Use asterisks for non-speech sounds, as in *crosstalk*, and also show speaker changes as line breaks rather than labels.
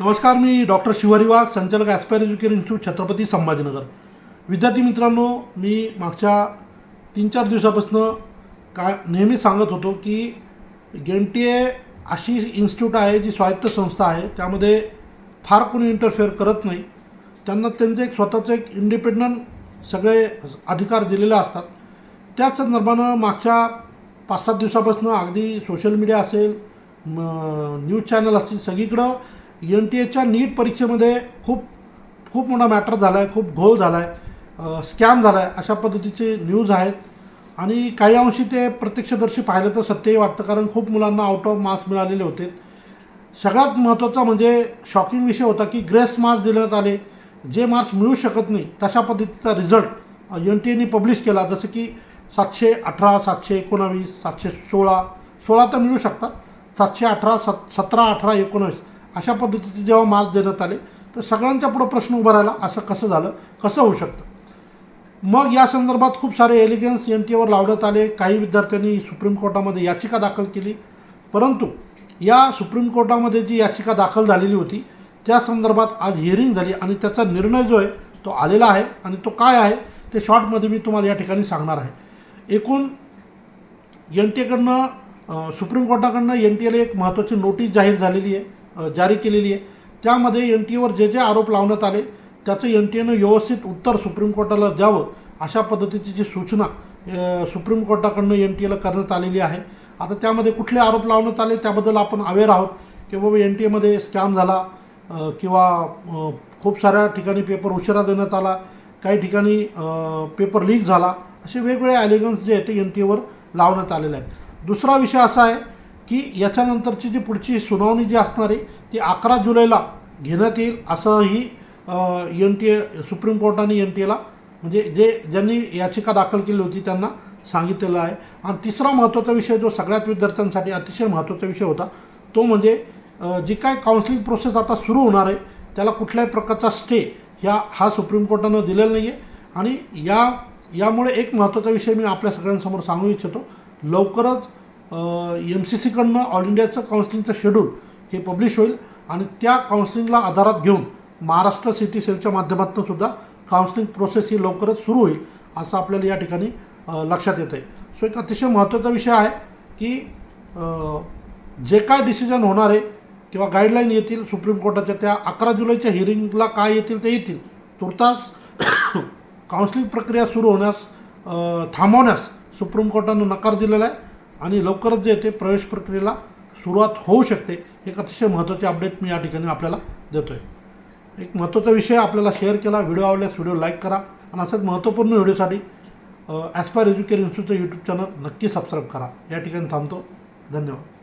नमस्कार मी डॉक्टर शिवारी संचालक aspire education institute Chhatrapati Sambhajinagar. विद्यार्थी मित्रांनो मी मागच्या तीन चार दिवसापासून का नेहमी सांगत होतो की एन टी ए अशी इन्स्टिट्यूट आहे जी स्वायत्त संस्था आहे. त्यामध्ये फार कोणी इंटरफेअर करत नाही. त्यांना त्यांचं एक स्वतःचं एक इंडिपेंडंट सगळे अधिकार दिलेले असतात. त्याच संदर्भानं मागच्या पाच सात दिवसापासून अगदी सोशल मीडिया असेल न्यूज चॅनल असतील सगळीकडं एन टी एच्या नीट परीक्षेमध्ये खूप खूप मोठा मॅटर झाला आहे खूप घोळ झाला आहे स्कॅम झाला आहे अशा पद्धतीचे न्यूज आहेत. आणि काही अंशी ते प्रत्यक्षदर्शी पाहिलं तर सत्यही वाटतं कारण खूप मुलांना आउट ऑफ मार्क्स मिळालेले होते. सगळ्यात महत्त्वाचा म्हणजे शॉकिंग विषय होता की ग्रेस मार्क्स देण्यात आले. जे मार्क्स मिळू शकत नाही तशा पद्धतीचा रिझल्ट एन टी एने पब्लिश केला. जसं की सातशे अठरा सातशे एकोणावीस सातशे सोळा सोळा तर मिळू शकतात. सातशे अठरा सत सतरा अठरा एकोणावीस. अशा पद्धतीचे जेव्हा मार्क देण्यात आले तर सगळ्यांच्या पुढं प्रश्न उभा राहिला असं कसं झालं कसं होऊ शकतं? मग या संदर्भात खूप सारे एलिगन्स एन टी एवर लावण्यात आले. काही विद्यार्थ्यांनी सुप्रीम कोर्टामध्ये याचिका दाखल केली. परंतु या सुप्रीम कोर्टामध्ये जी याचिका दाखल झालेली होती त्या संदर्भात आज हिअरिंग झाली आणि त्याचा निर्णय जो आहे तो आलेला आहे आणि तो काय आहे ते शॉर्टमध्ये मी तुम्हाला या ठिकाणी सांगणार आहे. एकूण एन टी एकडनं सुप्रीम कोर्टाकडनं एन टी एला एक महत्त्वाची नोटीस जाहीर झालेली आहे. जारी केलेली आहे. त्यामध्ये एन टी एवर जे जे आरोप लावण्यात आले त्याचं एन टी एनं व्यवस्थित उत्तर सुप्रीम कोर्टाला द्यावं अशा पद्धतीची जी सूचना सुप्रीम कोर्टाकडनं एन टी एला करण्यात आलेली आहे. आता त्यामध्ये कुठले आरोप लावण्यात आले त्याबद्दल आपण अवेअर आहोत. की बाबा एन टी एमध्ये स्कॅम झाला किंवा खूप साऱ्या ठिकाणी पेपर उशिरा देण्यात आला काही ठिकाणी पेपर लीक झाला असे वेगवेगळे ॲलिगन्स जे आहेत ते एन टी एवर लावण्यात आलेले आहेत. दुसरा विषय असा आहे की याच्यानंतरची जी पुढची सुनावणी जी असणार आहे ती अकरा जुलैला घेण्यात येईल असंही एन टी ए सुप्रीम कोर्टाने एन टी एला म्हणजे जे ज्यांनी याचिका दाखल केली होती त्यांना सांगितलेलं आहे. आणि तिसरा महत्त्वाचा विषय जो सगळ्याच विद्यार्थ्यांसाठी अतिशय महत्त्वाचा विषय होता तो म्हणजे जी काय काउन्सिलिंग प्रोसेस आता सुरू होणार आहे त्याला कुठल्याही प्रकारचा स्टे ह्या हा सुप्रीम कोर्टानं दिलेला नाही आहे आणि या यामुळे एक महत्त्वाचा विषय मी आपल्या सगळ्यांसमोर सांगू इच्छितो. लवकरच एम सी सीकडनं ऑल इंडियाचं काउन्सिलिंगचं शेड्यूल हे पब्लिश होईल आणि त्या काउन्सिलिंगला आधारात घेऊन महाराष्ट्र सिटी सेलच्या माध्यमातून सुद्धा काउन्सिलिंग प्रोसेस ही लवकरच सुरू होईल असं आपल्याला या ठिकाणी लक्षात येतं आहे सो एक अतिशय महत्त्वाचा विषय आहे की जे काय डिसिजन होणार आहे किंवा गाईडलाईन येतील सुप्रीम कोर्टाच्या त्या अकरा जुलैच्या हिअरिंगला काय येतील ते येतील तुर्तास *coughs* काउन्सिलिंग प्रक्रिया सुरू होण्यास थांबवण्यास सुप्रीम कोर्टानं नकार दिलेला आहे. आणि लवकरच जे ते प्रवेश प्रक्रियेला सुरुवात होऊ शकते. एक अतिशय महत्त्वाचे अपडेट मी या ठिकाणी आपल्याला देतो आहे एक महत्त्वाचा विषय आपल्याला शेअर केला व्हिडिओ आवडल्यास व्हिडिओ लाईक करा आणि असंच महत्त्वपूर्ण व्हिडिओसाठी ॲस्पायर एज्युकेशन इन्स्टिट्यूटचं यूट्यूब चॅनल नक्की सबस्क्राईब करा. या ठिकाणी थांबतो. धन्यवाद.